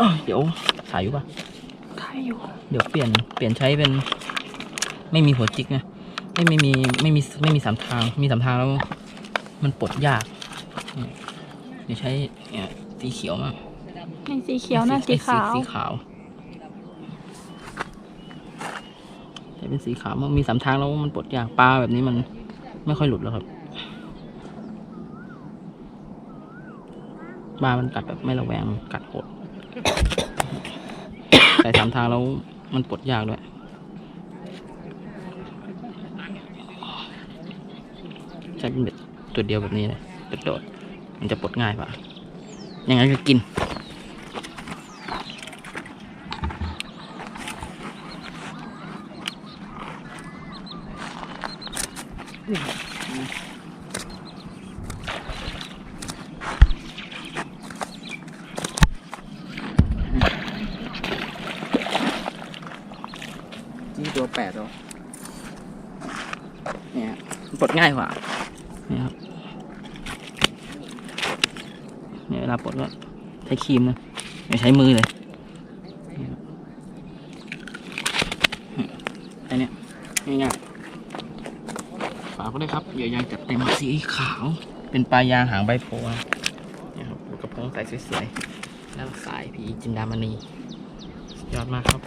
อ้าวเดี๋ยวถ่ายอยู่ปะถ่ายอยู่ เดี๋ยวเปลี่ยนเปลี่ยนใช้เป็น ไม่มีหัวจิกนะไม่ไม่มีไม่มีไม่มีสามทาง มีสามทางแล้ว มันปลดยากเนี่ยเดี๋ยวใช้เนี่ยสีเขียวมากในสีเขียวนะสีขาวสีขาวใช้เป็นสีขาวมันมีสามทางแล้วมันปลดยากปลาแบบนี้มันไม่ค่อยหลุดแล้วครับปลามันกัดแบบไม่ระแวงกัดโหด แต่สามทางแล้วมันปลดยากด้วย ใช้เป็นเบ็ดตัวเดียวแบบนี้เลยโดดๆมันจะปลดง่ายกว่ายังไงก็กิน นี่ตัวแปดแล้วเนี่ยปลดง่ายกว่าเนี่ยครับเนี่ยเวลาปลดก็ใช้ครีมนะไม่ใช้มือเลยเนี่ยครับไอเนี่ยง่ายๆฝากก็ได้ครับเหยื่อยางจัดเต็มสีขาว เป็นปลายางหางใบโพว์เนี่ยครับกระพงใสสวยๆแล้วสายผีจินดามณียอดมากครับ